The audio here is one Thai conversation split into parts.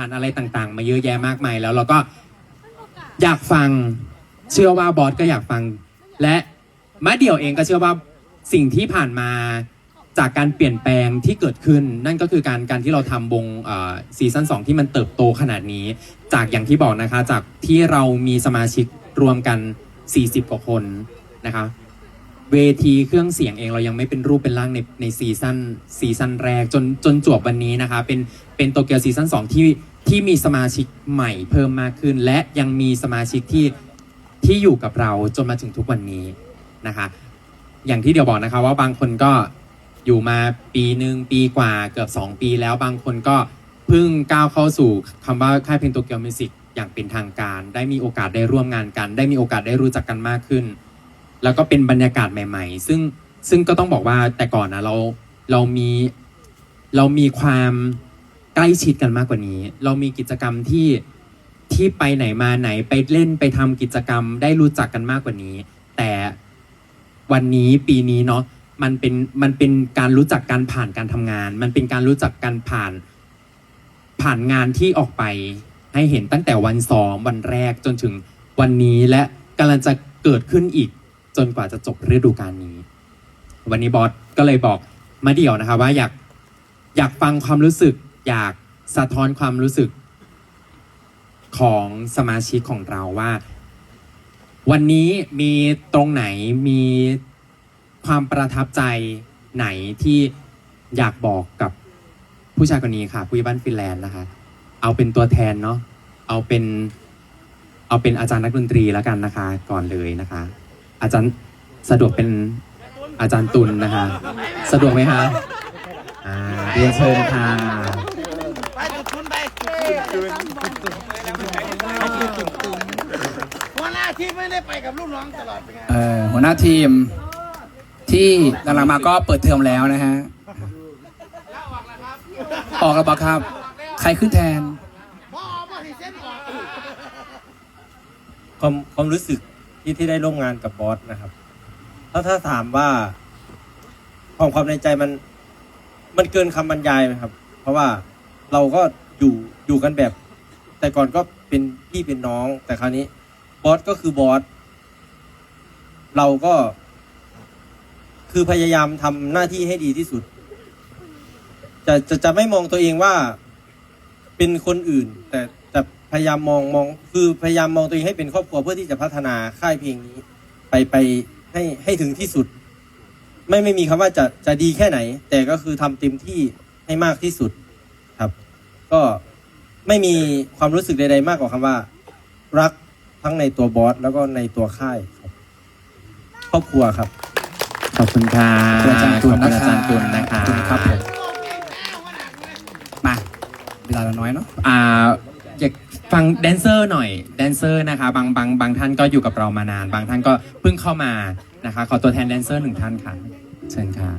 ผ่านอะไรต่างๆ มาเยอะแยะมากมายแล้วเราก็อยากฟังเชื่อว่าบอสก็อยากฟัง และมะเดี่ยวเองก็เชื่อว่าสิ่งที่ผ่านมาจากการเปลี่ยนแปลงที่เกิดขึ้น นั่นก็คือการการที่เราทำวงซีซั่น2ที่มันเติบโตขนาดนี้ จากอย่างที่บอกนะคะ จากที่เรามีสมาชิกรวมกัน 40 กว่าคนนะคะเวทีเครื่องเสียงเองเรายังไม่เป็นรูปเป็นร่างในในซีซั่นซีซั่นแรกจนจนจวบวันนี้นะคะ เป็นเป็นโตเกียวซีซั่นสองที่ ที่มีสมาชิกใหม่เพิ่มมากขึ้น และยังมีสมาชิกที่ที่อยู่กับเราจนมาถึงทุกวันนี้นะคะ อย่างที่เดี๋ยวบอกนะคะว่าบางคนก็อยู่มาปีหนึ่งปีกว่าเกือบ 2 ปีแล้วบางคนก็เพิ่งก้าวเข้าสู่คำว่าค่ายเพลงโตเกียวมิวสิกอย่างเป็นทางการ ได้มีโอกาสได้ร่วมงานกัน ได้มีโอกาสได้รู้จักกันมากขึ้น แล้วก็เป็นบรรยากาศใหม่ ๆ ซึ่งซึ่งก็ต้องบอกว่าแต่ก่อนนะเราเรามีเรามีความ ล้ชิดกันมากกว่านี้ เรามีกิจกรรมที่ที่ไปไหนมาไหนไปเล่นไปทำกิจกรรมได้รู้จักกันมากกว่านี้ แต่วันนี้ปีนี้เนาะมันเป็นมันเป็นการรู้จักกันผ่านการทำงาน มันเป็นการรู้จักกันผ่านผ่านงานที่ออกไปให้เห็นตั้งแต่วันซ้อมวันแรกจนถึงวันนี้และกำลังจะเกิดขึ้นอีก จนกว่าจะจบฤดูกาลนี้ วันนี้บอสก็เลยบอกมาเดี่ยวนะคะว่าอยากอยากฟังความรู้สึก อยากสะท้อนความรู้สึกของสมาชิกของเราว่า วันนี้มีตรงไหนมีความประทับใจไหนที่อยากบอกกับผู้ชายคนนี้ค่ะผู้ใหญ่บ้านฟินแลนด์นะคะ เอาเป็นตัวแทนเนาะเอาเป็นเอาเป็นอาจารย์นักดนตรีแล้วกันนะคะ ก่อนเลยนะคะ อาจารย์สะดวกเป็นอาจารย์ตุลนะคะ สะดวกไหมคะอ่าเรียนเชิญค่ะ หัวหน้าที่ไม่ได้ไปกับลูกน้องตลอดเป็นไงเอ่อหัวหน้าทีมที่กำลังมาก็เปิดเทอมแล้วนะฮะ ออกแล้วปะครับ ใครขึ้นแทน พ่อมาที่เส้นออกความความรู้สึกที่ที่ได้ร่วมงานกับบอสนะครับ ถ้าถ้าถามว่า ความความในใจมัน มันเกินคำบรรยายไหมครับ เพราะว่าเราก็ อยู่อยู่กันแบบ แต่ก่อนก็เป็นพี่เป็นน้อง แต่คราวนี้ บอสก็คือบอสเราก็ คือพยายามทำหน้าที่ให้ดีที่สุด จะจะจะไม่มองตัวเองว่าเป็นคนอื่น แต่จะพยายามมองมอง คือพยายามมองตัวเองให้เป็นครอบครัวเพื่อที่จะพัฒนาค่ายเพลงนี้ ไปไปให้ให้ถึงที่สุด ไม่ไม่มีคำว่าจะจะดีแค่ไหน แต่ก็คือทำเต็มที่ให้มากที่สุด ก็ไม่มีความรู้สึกใดๆมากกว่าคำว่า รักทั้งในตัวบอสแล้วก็ในตัวค่ายครับครอบครัวครับ ขอบคุณค่ะขอบคุณอาจารย์ตุลขอบคุณนะอาคะจารย์ตุลนะคะ ขอบคุณครับผมมาเวลาเราน้อยเนาะ อ่าอยากฟังแดนเซอร์หน่อยแดนเซอร์นะคะบางบางบางท่านก็อยู่กับเรามานาน บางท่านก็เพิ่งเข้ามานะคะ ขอตัวแทนแดนเซอร์หนึ่งท่านค่ะ เชิญค่ะ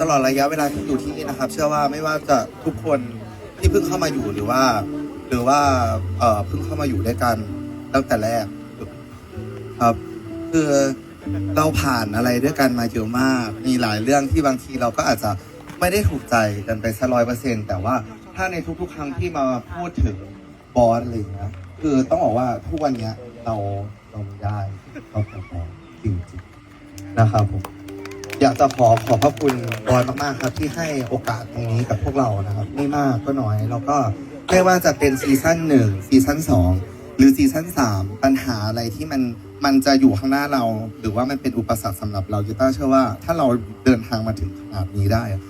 ตลอดระยะเวลาที่อยู่ที่นี่นะครับ เชื่อว่าไม่ว่าจะทุกคนที่เพิ่งเข้ามาอยู่หรือว่า หรือว่าเอ่อเพิ่งเข้ามาอยู่ด้วยกันตั้งแต่แรกครับคือเราผ่านอะไรด้วยกันมาเยอะมาก มีหลายเรื่องที่บางทีเราก็อาจจะไม่ได้ถูกใจกันไปสักร้อยเปอร์เซ็นแต่ว่าถ้าในทุกๆ ครั้งที่มาพูดถึงบอสอะไรอย่างเงี้ยคือต้องบอกว่าทุกวันเนี้ยเราเราไม่ได้เราขอบคุณจริงๆนะครับผม อยากจะขอขอบพระคุณบอยมากๆครับที่ให้โอกาสตรงนี้กับพวกเรานะครับ ไม่มากก็น้อยแล้วก็ไม่ว่าจะเป็นซีซั่นหนึ่งซีซั่นสองหรือซีซั่นสามปัญหาอะไรที่มันมันจะอยู่ข้างหน้าเรา หรือว่ามันเป็นอุปสรรคสำหรับเรากีต้าร์เชื่อว่า ถ้าเราเดินทางมาถึงขนาดนี้ได้อะ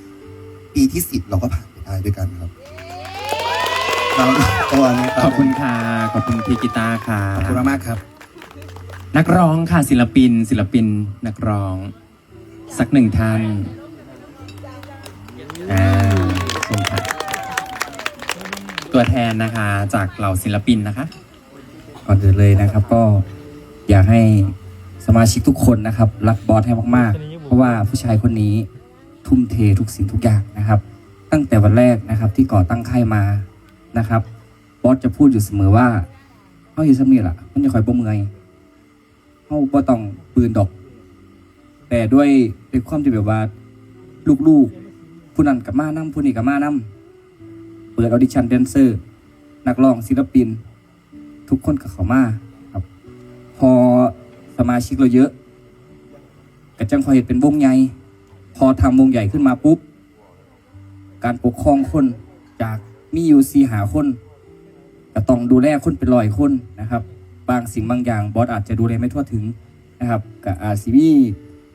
ปีที่สิบเราก็ผ่านไปได้ด้วยกันครับครับตัวนี้รัขอบคุณค่ะขอบคุณพี่กีตาร์ค่ะขอบคุณมากๆครับ นักร้องค่ะศิลปิน ศิลปินนักร้อง สักหนึ่งท่านอ่าชิญค่ะ ตัวแทนนะคะจากเหล่าศิลปินนะคะ ก่อนอื่นเลยนะครับ ก็อยากให้สมาชิกทุกคนนะครับ รักบอสให้มากๆ เพราะว่าผู้ชายคนนี้ทุ่มเททุกสิ่งทุกอย่างนะครับ ตั้งแต่วันแรกนะครับที่ก่อตั้งค่ายมานะครับ บอสจะพูดอยู่เสมอว่าเอาอยู่สมีล่ะ มันจะคอยบ่เมื่อยาบ่ต้องปืนดอก แต่ด้วยด้วยความที่แบบว่า ลูกๆ ผู้นั้นกับมานํผู้นี้กับมานํเปิดออดิชั่นแดนเซอร์ นักร้องศิลปิน ทุกคนกับเขามาครับ พอสมาชิกเราเยอะก็จังคอยเห็นเป็นวงใหญ่พอทำวงใหญ่ขึ้นมาปุ๊บ การปกครองคนจากมีอยู่สีหาคนก็ต้องดูแลคนเป็นร้อยคนนะครับ บางสิ่งบางอย่างบอสอาจจะดูแลไม่ทั่วถึงนะครับกับอาจสิมี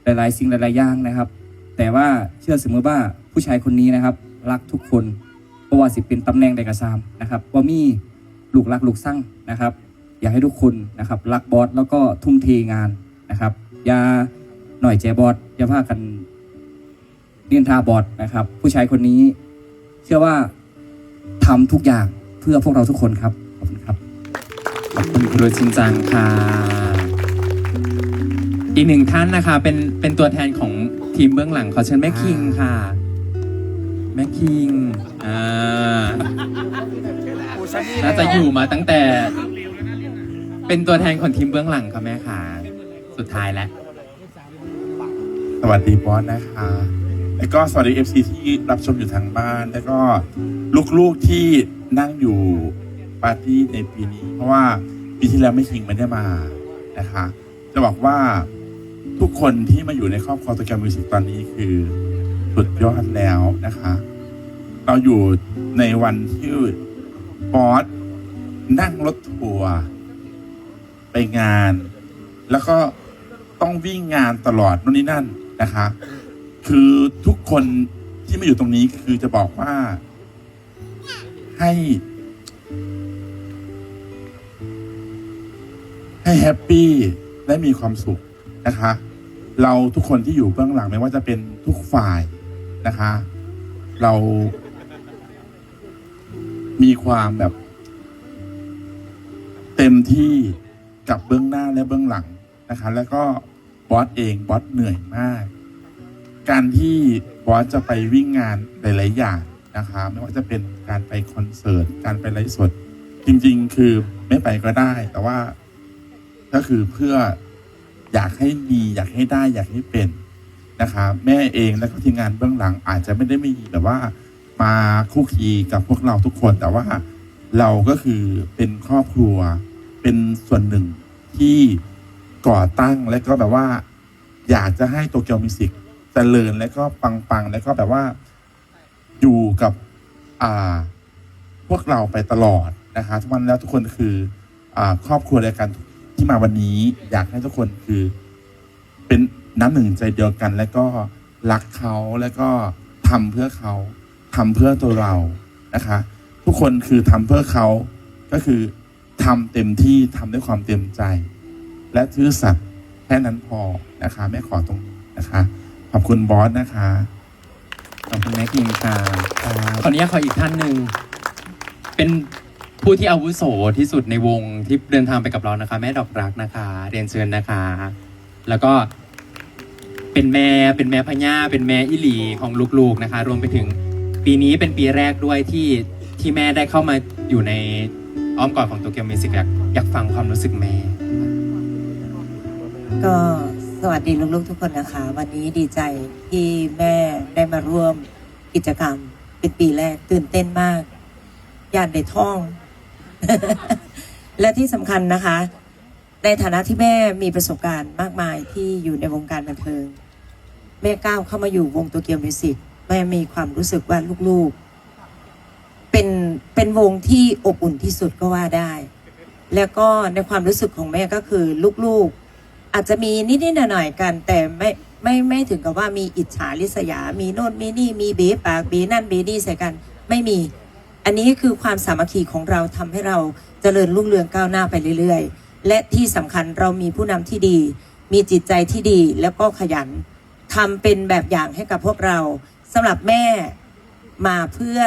หลาย ๆ สิ่งหลาย ๆ อย่างนะครับ แต่ว่าเชื่อเสมอว่าผู้ชายคนนี้นะครับ รักทุกคนเพราะว่าสิเป็นตำแหน่งใดกระซามนะครับว่ามีลูกรักลูกสร้างนะครับ อยากให้ทุกคนนะครับรักบอสแล้วก็ทุ่มเทงานนะครับอย่าหน่อยใจบอสอย่าพากันเรียนทาบอสนะครับ ผู้ชายคนนี้เชื่อว่าทำทุกอย่างเพื่อพวกเราทุกคนครับ ขอบคุณครับ ขอบคุณครูชินจังค่ะ อีกหนึ่งท่านนะคะ เป็นเป็นตัวแทนของทีมเบื้องหลังขอเชิญแม่คิงค่ะ แม่คิงอ่าน่าจะอยู่มาตั้งแต่ เป็นตัวแทนของทีมเบื้องหลังค่ะแม่ค่ะ สุดท้ายแล้วสวัสดีบอสนะคะ แล้วก็สวัสดีเอฟซีที่รับชมอยู่ทางบ้าน แล้วก็ลูกๆที่นั่งอยู่ปาร์ตี้ในปีนี้ เพราะว่าปีที่แล้วไม่คิงไม่ได้มานะคะ จะบอกว่า ทุกคนที่มาอยู่ในครอบครัวตัวแกรมมิวสิกตอนนี้คือสุดยอดแล้วนะคะ เราอยู่ในวันที่บอสนั่งรถทัวร์ไปงาน แล้วก็ต้องวิ่งงานตลอดนู่นนี่นั่นนะคะ คือทุกคนที่มาอยู่ตรงนี้คือจะบอกว่า ให้ ให้แฮปปี้และมีความสุขนะคะ เราทุกคนที่อยู่เบื้องหลังไม่ว่าจะเป็นทุกฝ่ายนะคะ เรา มีความแบบ เต็มที่กับเบื้องหน้าและเบื้องหลังนะคะ แล้วก็บอสเองบอสเหนื่อยมาก การที่บอสจะไปวิ่งงานหลายๆอย่างนะคะ ไม่ว่าจะเป็นการไปคอนเสิร์ตการไปไลฟ์สดจริง ๆ คือไม่ไปก็ได้ แต่ว่าก็คือเพื่อ อยากให้มีอยากให้ได้อยากให้เป็นนะคะแม่เองแล้วก็ทีมงานเบื้องหลังอาจจะไม่ได้มีแบบว่ามาคุกคีกับพวกเราทุกคนแต่ว่าเราก็คือเป็นครอบครัวเป็นส่วนหนึ่งที่ก่อตั้งและก็แบบว่า อยากจะให้โตเกียวมิวสิกเจริญและก็ปังๆ และก็แบบว่าอยู่กับอ่าพวกเราไปตลอดนะคะทุกวันแล้วทุกคนคืออ่าครอบครัวเดียวกันที่ ที่มาวันนี้อยากให้ทุกคนคือ เป็นน้ำหนึ่งใจเดียวกัน และก็รักเขาแล้วก็ทำเพื่อเขาทำเพื่อตัวเรานะคะ ทุกคนคือทำเพื่อเขาก็คือทำเต็มที่ทำด้วยความเต็มใจ และซื่อสัตย์แค่นั้นพอนะคะ แม่ขอตรงนี้นะคะ ขอบคุณบอสนะคะขอบคุณแม่คิงค่ะขออนุญาตขออีกท่านหนึ่งเป็น ผู้ที่อาวุโสที่สุดในวงที่เดินทางไปกับเรานะคะ แม่ดอกรักนะคะ เรียนเชิญนะคะ แล้วก็เป็นแม่เป็นแม่พญ่าเป็นแม่อิหลีของลูกๆนะคะ รวมไปถึงปีนี้เป็นปีแรกด้วยที่ที่แม่ได้เข้ามาอยู่ในอ้อมกอดของโตเกียวมิวสิกอยากอยากฟังความรู้สึกแม่ ก็สวัสดีลูกๆทุกคนนะคะ วันนี้ดีใจที่แม่ได้มาร่วมกิจกรรม เป็นปีแรกตื่นเต้นมากญาติในท้อง และที่สำคัญนะคะ ในฐานะที่แม่มีประสบการณ์มากมายที่อยู่ในวงการบันเทิง แม่ก้าวเข้ามาอยู่วงโตเกียวมิวสิกแม่มีความรู้สึกว่าลูกๆ เป็นเป็นวงที่อบอุ่นที่สุดก็ว่าได้ แล้วก็ในความรู้สึกของแม่ก็คือลูกๆ อาจจะมีนิดๆหน่อยๆกัน แต่ไม่ไม่ไม่ถึงกับว่ามีอิจฉาริษยา มีโน่นมีนี่มีเบปากเบนั่นเบนี่ใส่กัน ไม่มี อันนี้คือความสามัคคีของเราทำให้เราเจริญรุ่งเรืองก้าวหน้าไปเรื่อยๆ และที่สำคัญเรามีผู้นำที่ดี มีจิตใจที่ดีแล้วก็ขยันทำเป็นแบบอย่างให้กับพวกเราสำหรับแม่มาเพื่อ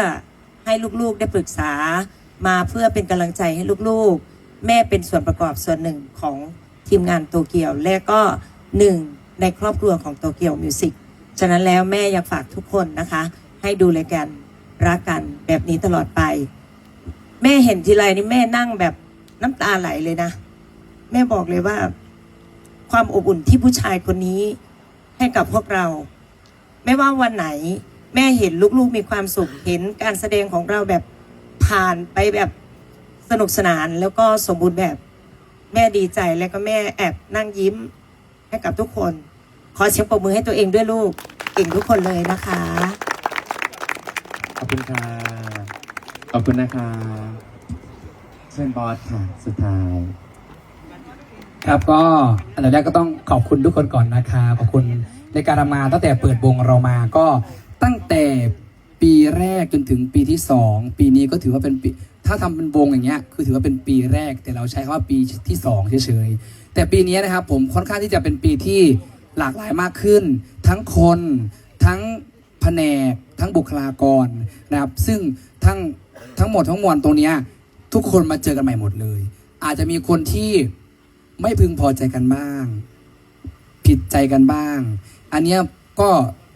ให้ลูกๆได้ปรึกษา มาเพื่อเป็นกำลังใจให้ลูกๆ แม่เป็นส่วนประกอบส่วนหนึ่งของทีมงานโตเกียว และก็หนึ่งในครอบครัวของโตเกียวมิวสิกฉะนั้นแล้วแม่อยากฝากทุกคนนะคะ ให้ดูแลกันรั รักกันแบบนี้ตลอดไป แม่เห็นทีไรนี่แม่นั่งแบบน้ำตาไหลเลยนะ แม่บอกเลยว่า ความอบอุ่นที่ผู้ชายคนนี้ให้กับพวกเรา ไม่ว่าวันไหน แม่เห็นลูกๆมีความสุขเห็นการแสดงของเราแบบผ่านไปแบบสนุกสนานแล้วก็สมบูรณ์แบบแม่ดีใจแล้วก็แม่แอบนั่งยิ้มให้กับทุกคน ขอเสียงปรบมือให้ตัวเองด้วยลูกเก่งทุกคนเลยนะคะ ขอบคุณค่ะ ขอบคุณนะคะเชิญบอสค่ะสุดท้าย ครับก็อันดับแรกก็ต้องขอบคุณทุกคนก่อนนะครับขอบคุณในการทำงานตั้งแต่เปิดวงเรามาก็ตั้งแต่ปีแรกจนถึงปีที่สองปีนี้ก็ถือว่าเป็นปีถ้าทำเป็นวงอย่างเงี้ยคือถือว่าเป็นปีแรก แต่เราใช้คำว่าปีที่สองเฉยๆแต่ปีนี้นะครับผมค่อนข้างที่จะเป็นปีที่หลากหลายมากขึ้น ทั้งคนทั้ง แผนกทั้งบุคลากรนะครับ ซึ่งทั้งทั้งหมดทั้งมวลตรงนี้ทุกคนมาเจอกันใหม่หมดเลย อาจจะมีคนที่ไม่พึงพอใจกันบ้าง ผิดใจกันบ้าง อันนี้ก็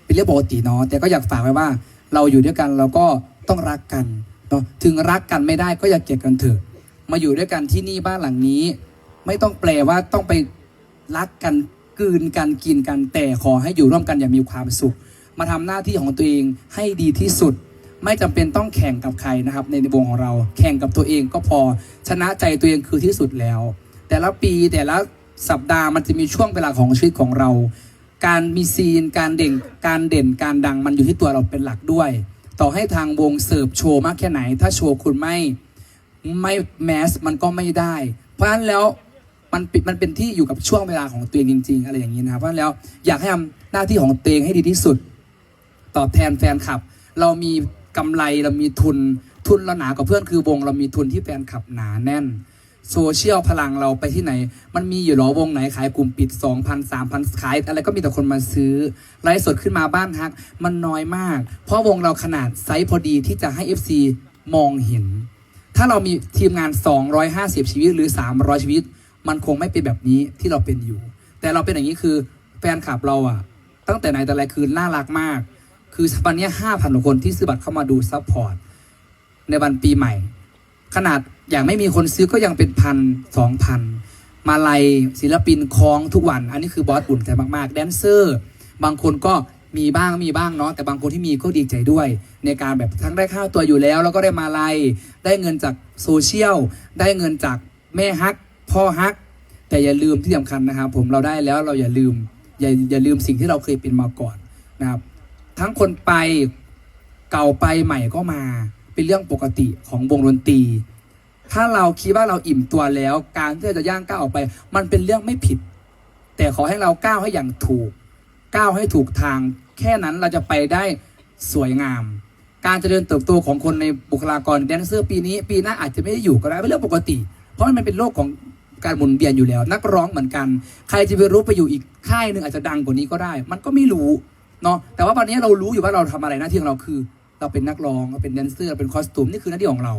เป็นเรื่องปกติเนาะแต่ก็อยากฝากไว้ว่า เราอยู่ด้วยกันเราก็ต้องรักกันเนาะถึงรักกันไม่ได้ก็อย่าเกลียดกันเถอะ มาอยู่ด้วยกันที่นี่บ้านหลังนี้ ไม่ต้องแปลว่าต้องไปรักกันกืนกันกินกันแต่ขอให้อยู่ร่วมกันอย่างมีความสุข มาทำหน้าที่ของตัวเองให้ดีที่สุด ไม่จำเป็นต้องแข่งกับใครนะครับในวงของเรา แข่งกับตัวเองก็พอชนะใจตัวเองคือที่สุดแล้ว แต่ละปีแต่ละสัปดาห์มันจะมีช่วงเวลาของชีวิตของเรา การมีซีน การเด่นการเด่นการดังมันอยู่ที่ตัวเราเป็นหลักด้วย ต่อให้ทางวงเสิร์ฟโชว์มากแค่ไหน ถ้าโชว์คุณไม่ไม่แมสมันก็ไม่ได้ เพราะฉะนั้นแล้วมันปิดมันเป็นที่อยู่กับช่วงเวลาของตัวเองจริง ๆ อะไรอย่างนี้นะครับเพราะฉะนั้นแล้วอยากให้ทำหน้าที่ของตัวเองให้ดีที่สุด ตอบแทนแฟนคลับ เรามีกำไรเรามีทุนทุนเราหนากว่าเพื่อนคือวง เรามีทุนที่แฟนคลับหนาแน่นโซเชียลพลังเราไปที่ไหน มันมีอยู่หรอวงไหนขายกลุ่มปิด 2,000 3,000 ขาย อะไรก็มีแต่คนมาซื้อ ไลฟ์สดขึ้นมาบ้านฮัก มันน้อยมาก เพราะวงเราขนาดไซส์พอดีที่จะให้ FC มองเห็น ถ้าเรามีทีมงาน 250 ชีวิตหรือ 300 ชีวิต มันคงไม่เป็นแบบนี้ที่เราเป็นอยู่ แต่เราเป็นอย่างนี้คือแฟนคลับเราอะตั้งแต่ไหนแต่ไรคือน่ารักมาก คือวันนี้5,000กว่าคนที่ซื้อบัตรเข้ามาดูซัพพอร์ตในวันปีใหม่ ขนาดอย่างไม่มีคนซื้อก็ยังเป็นพันสองพันมาลัยศิลปินคล้องทุกวัน อันนี้คือบอสอุ่นใจมากๆ แดนเซอร์ บางคนก็มีบ้างมีบ้างเนาะแต่บางคนที่มีก็ดีใจด้วย ในการแบบทั้งได้ค่าวตัวอยู่แล้ว แล้วก็ได้มาลัยได้เงินจากโซเชียล ได้เงินจากแม่ฮัก พ่อฮัก แต่อย่าลืมที่สำคัญนะครับผมเราได้แล้วเราอย่าลืมอย่าอย่าลืมสิ่งที่เราเคยเป็นมาก่อนนะครับ ทั้งคนไปเก่าไปใหม่ก็มา เป็นเรื่องปกติของวงดนตรี ถ้าเราคิดว่าเราอิ่มตัวแล้ว การที่จะย่างก้าวออกไป มันเป็นเรื่องไม่ผิด แต่ขอให้เราก้าวให้อย่างถูก ก้าวให้ถูกทาง แค่นั้นเราจะไปได้สวยงาม การเจริญเติบโตของคนในบุคลากรแดนเซอร์ปีนี้ ปีหน้าอาจจะไม่ได้อยู่ก็ได้เป็นเรื่องปกติ เพราะมันเป็นโลกของการหมุนเวียนอยู่แล้ว นักร้องเหมือนกัน ใครจะไปรู้ไปอยู่อีกค่ายหนึ่งอาจจะดังกว่านี้ก็ได้ มันก็ไม่รู้ เนาะแต่ว่าวันนี้เรารู้อยู่ว่าเราทำอะไรหน้าที่ของเราคือ เราเป็นนักร้องเราเป็นแดนเซอร์เราเป็นคอสตูมนี่คือหน้าที่ของเรา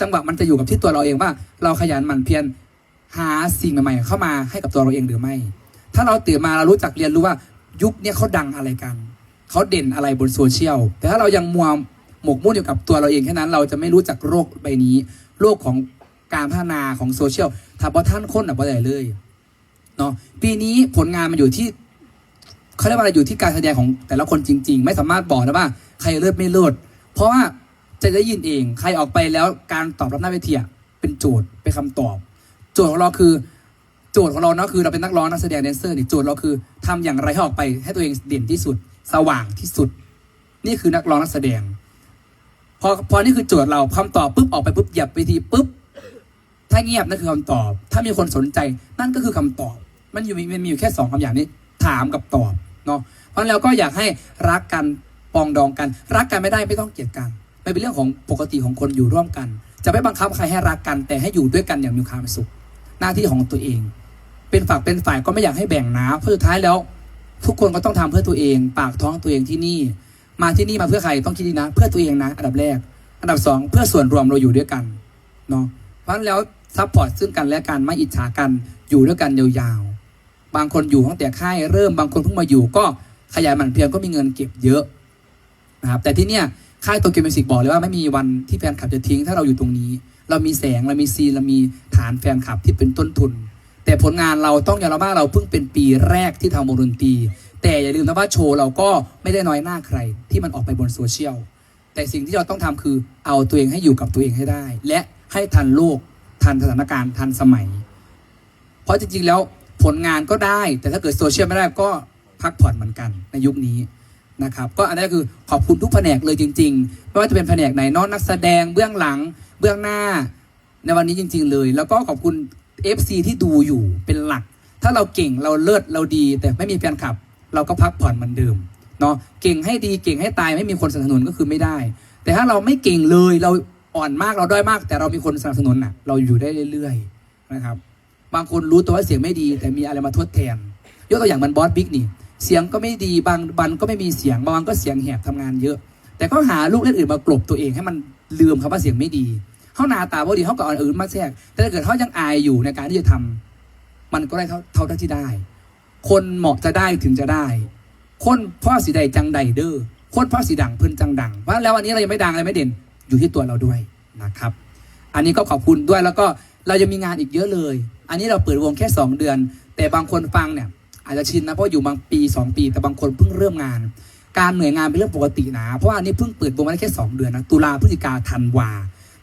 จังหวะมันจะอยู่กับที่ตัวเราเองว่า เราขยันหมั่นเพียรหาสิ่งใหม่ๆเข้ามาให้กับตัวเราเองหรือไม่ ถ้าเราตื่นมาเรารู้จักเรียนรู้ว่ายุคนี้เขาดังอะไรกันเขาเด่นอะไรบนโซเชียลแต่ถ้าเรายังมัวหมกมุ่นอยู่กับตัวเราเองแค่นั้น เราจะไม่รู้จักโลกใบนี้โลกของการพัฒนาของโซเชียลถ้าบอท่านค้นอะบ่ได้เลยเนาะปีนี้ผลงานมันอยู่ที่ เขาเรียกว่าอะไรอยู่ที่การแสดงของแต่ละคนจริง ๆ ไม่สามารถบอกได้ว่าใครเลิศไม่เลิศเพราะว่าจะได้ยินเองใครออกไปแล้วการตอบรับหน้าเวทีเป็นโจทย์เป็นคำตอบ โจทย์ของเราคือโจทย์ของเราเนาะคือเราเป็นนักร้องนักแสดงแดนเซอร์นี่โจทย์เราคือทำอย่างไรให้ออกไปให้ตัวเองเด่นที่สุด สว่างที่สุด นี่คือนักร้องนักแสดงพอพอนี่คือโจทย์เราคำตอบปุ๊บออกไปปุ๊บหยียบไปทีปุ๊บถ้าเงียบนั่นคือคำตอบ ถ้ามีคนสนใจนั่นก็คือคำตอบ มันอยู่มันมีอยู่แค่สองคำอย่างนี้ ถามกับตอบ เนาะเพราะฉะนั้นเราก็อยากให้รักกันปองดองกัน รักกันไม่ได้ไม่ต้องเกลียดกันมันเป็นเรื่องของปกติของคนอยู่ร่วมกัน จะไม่บังคับใครให้รักกัน แต่ให้อยู่ด้วยกันอย่างมีความสุข หน้าที่ของตัวเอง เป็นฝักเป็นฝ่ายก็ไม่อยากให้แบ่งนะเพราะสุดท้ายแล้ว ทุกคนก็ต้องทำเพื่อตัวเอง ปากท้องตัวเองที่นี่ มาที่นี่มาเพื่อใครต้องคิดดีนะ เพื่อตัวเองนะ อันดับแรก อันดับสองเพื่อส่วนรวมเราอยู่ด้วยกันเนาะเพราะแล้วซัพพอร์ตซึ่งกันและกันไม่อิจฉากันอยู่ด้วยกันยาวๆ บางคนอยู่ตั้งแต่ค่ายเริ่มบางคนเพิ่งมาอยู่ ก็ขยันหมั่นเพียรก็มีเงินเก็บเยอะนะครับแต่ที่เนี่ยค่ายโตเกียวมิวสิกบอกเลยว่าไม่มีวันที่แฟนคลับจะทิ้ง ถ้าเราอยู่ตรงนี้ เรามีแสงเรามีซีเรามีฐานแฟนคลับที่เป็นต้นทุน แต่ผลงานเราต้องยอมรับว่าเราเพิ่งเป็นปีแรกที่ทำวงดนตรีแต่อย่าลืมนะว่าโชว์เราก็ไม่ได้น้อยหน้าใคร ที่มันออกไปบนโซเชียลแต่สิ่งที่เราต้องทำคือเอาตัวเองให้อยู่กับตัวเองให้ได้ และให้ทันโลกทันสถานการณ์ทันสมัย เพราะจริงๆแล้ว ผลงานก็ได้ แต่ถ้าเกิดโซเชียลไม่ได้ก็พักผ่อนเหมือนกันในยุคนี้นะครับก็อันนี้คือขอบคุณทุกแผนกเลยจริงๆไม่ว่าจะเป็นแผนกไหนนอนนักแสดงเบื้องหลังเบื้องหน้าในวันนี้จริง ๆ เลย แล้วก็ขอบคุณ FC ที่ดูอยู่เป็นหลัก ถ้าเราเก่งเราเลิศเราดี แต่ไม่มีแฟนคลับ เราก็พักผ่อนเหมือนเดิมเนาะเก่งให้ดีเก่งให้ตายไม่มีคนสนับสนุนก็คือไม่ได้ แต่ถ้าเราไม่เก่งเลยเราอ่อนมากเราด้อยมาก แต่เรามีคนสนับสนุนน่ะเราอยู่ได้เรื่อยๆนะครับ บางคนรู้ตัวว่าเสียงไม่ดี แต่มีอะไรมาทดแทน ยกตัวอย่างมันบอสบิ๊กนี่ เสียงก็ไม่ดีบางวันก็ไม่มีเสียงบางวันก็เสียงแหบทำงานเยอะ แต่ก็หาลูกเล่นอื่นมากลบตัวเองให้มันลืมคำว่าเสียงไม่ดีเขาหนาตาบ่ดีเขาก็อ่อนอื่นมาแทรกแต่ถ้าเกิดเขายังอายอยู่ในการที่จะทำมันก็ได้เท่าเท่าที่ได้ คนเหมาะจะได้ถึงจะได้ คนพ่อสีใดจังใดเด้อคนพ่อสีดังเพิ่นจังดังเพราะแล้ววันนี้เรายังไม่ดังอะไรไม่เด่นอยู่ที่ตัวเราด้วยนะครับ อันนี้ก็ขอบคุณด้วยแล้วก็ เรายังมีงานอีกเยอะเลย อันนี้เราเปิดวงแค่ 2 เดือน แต่บางคนฟังเนี่ยอาจจะชินนะเพราะอยู่บางปี 2 ปี แต่บางคนเพิ่งเริ่มงาน การเหนื่อยงานเป็นเรื่องปกตินะ เพราะว่าอันนี้เพิ่งเปิดวงมาได้แค่ 2 เดือนนะตุลาพฤศจิกาธันวา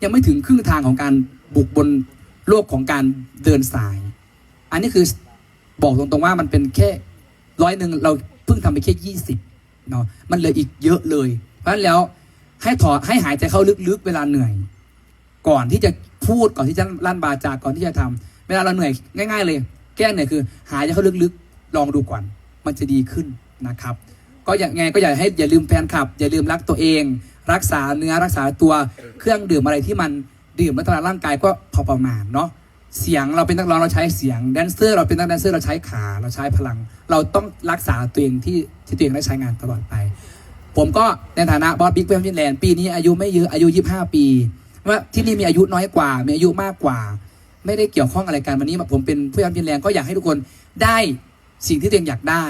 ยังไม่ถึงครึ่งทางของการบุกบนโลกของการเดินสาย อันนี้คือบอกตรงๆว่ามันเป็นแค่ร้อยหนึ่งเราเพิ่งทำไปแค่ยี่สิบเนาะมันเหลืออีกเยอะเลย เพราะฉะนั้นแล้วให้ถอดให้หายใจเข้าลึกๆเวลาเหนื่อย ก่อนที่จะ พูดก่อนที่จะลั่นบาจาก่อนที่จะทำเวลาเราเหนื่อยง่าย ๆ เลย แก้เหนื่อยคือ หายใจเข้าลึกๆ ลองดูก่อน มันจะดีขึ้นนะครับ ก็อย่างไงก็อย่าให้อย่าลืมแฟนคลับ อย่าลืมรักตัวเอง รักษาเนื้อรักษาตัวเครื่องดื่มอะไรที่มันดื่มแล้วทำลายร่างกายก็พอประมาณเนาะเสียงเราเป็นนักร้องเราใช้เสียงแดนเซอร์ เราเป็นนักแดนเซอร์เราใช้ขาเราใช้พลัง เราต้องรักษาตัวเองที่ที่ตัวเองได้ใช้งานตลอดไป ผมก็ในฐานะบอสบิ๊กเพื่อนฟินแลนด์ปีนี้อายุไม่เยอะอายุ 25 ปี ว่าที่นี่มีอายุน้อยกว่า มีอายุมากกว่า ไม่ได้เกี่ยวข้องอะไรกันวันนี้ผมเป็นผู้ยามพินแรงก็อยากให้ทุกคนได้สิ่งที่ตัวเองอยากได้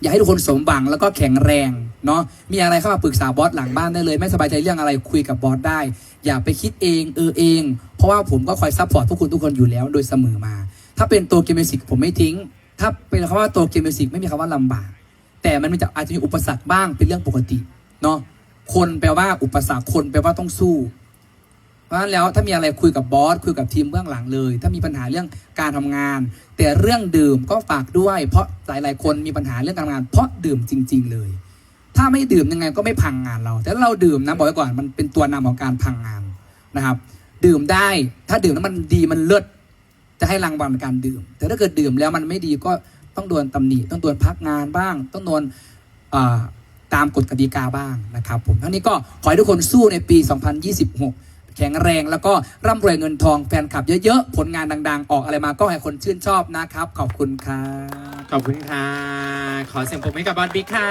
อยากให้ทุกคนสมหวังแล้วก็แข็งแรงเนาะมีอะไรเข้ามาปรึกษาบอสหลังบ้านได้เลย ไม่สบายใจเรื่องอะไรคุยกับบอสได้ อย่าไปคิดเองเออเอง เพราะว่าผมก็คอยซัพพอร์ตพวกคุณทุกคนอยู่แล้วโดยเสมอมา ถ้าเป็นตัวเกมมิวสิกผมไม่ทิ้ง ถ้าเป็นคำว่าตัวเกมมิวสิกไม่มีคำว่าลำบาก แต่มันจะอาจจะมีอุปสรรคบ้างเป็นเรื่องปกติเนาะคนแปลว่าอุปสรรคคนแปลว่าต้องสู้ เพราะฉะนั้นแล้วถ้ามีอะไรคุยกับบอสคุยกับทีมเบื้องหลังเลย ถ้ามีปัญหาเรื่องการทำงาน แต่เรื่องดื่มก็ฝากด้วย เพราะหลายๆ คนมีปัญหาเรื่องการทำงาน เพราะดื่มจริง ๆ เลย ถ้าไม่ดื่มยังไงก็ไม่พังงานเรา แต่เราดื่มนะบอกไว้ก่อนมันเป็นตัวนำของการพังงานนะครับ ดื่มได้ถ้าดื่มแล้วมันดีมันเลิศจะให้รางวัลการดื่ม แต่ถ้าเกิดดื่มแล้วมันไม่ดีก็ต้องโดนตำหนิต้องโดนพักงานบ้าง ต้องโดนตามกฎกติกาบ้างนะครับผมทั้งนี้ก็ขอให้ทุกคนสู้ในปี 2026 แข็งแรง แล้วก็ร่ำรวยเงินทองแฟนคลับเยอะๆ ผลงานดัง ๆ ออกอะไรมาก็ให้คนชื่นชอบนะครับ ขอบคุณครับ ขอบคุณค่ะ ขอเสียงปรบมือให้กับบอสบิ๊กค่ะ